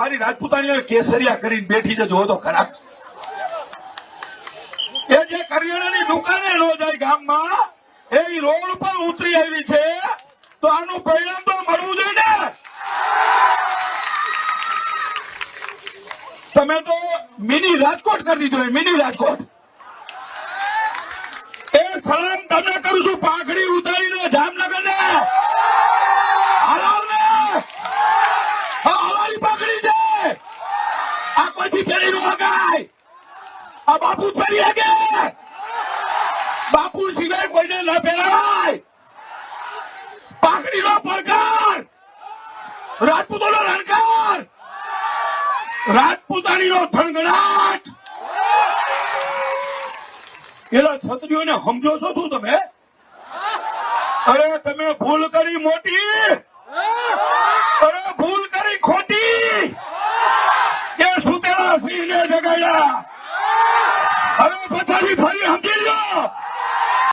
મારી રાજપૂતાણીઓ કેસરિયા કરીને બેઠી છે જોવો તો ખરા એ જે કરિયાણાની દુકાને નો જાય ગામમાં, એ રોડ પર ઉતરી આવી છે, તો આનું પરિણામ તો મળવું જોઈએ ને. તમે તો મિની રાજકોટ કરી દીધું મિની રાજકોટ. એ સલામ તમને કરું છું, પાઘડી ઉતારીને જામનગર ને હલાવ ને આ હવારી પાઘડી છે આ કોઈથી પેલી નો હગાય આ બાપુ પહેરી હગે. બાપુ સિવાય કોઈને ન પહેરાય પાઘડીનો પડકાર રાજપૂતોનો રણકાર. રાજપૂતાણીનો થણગણાટ પેલા છત્રીઓને સમજો છો તું તમે? અરે તમે ભૂલ કરી મોટી. 니네 대가야! 아유, 바탕이 발이 안 들려!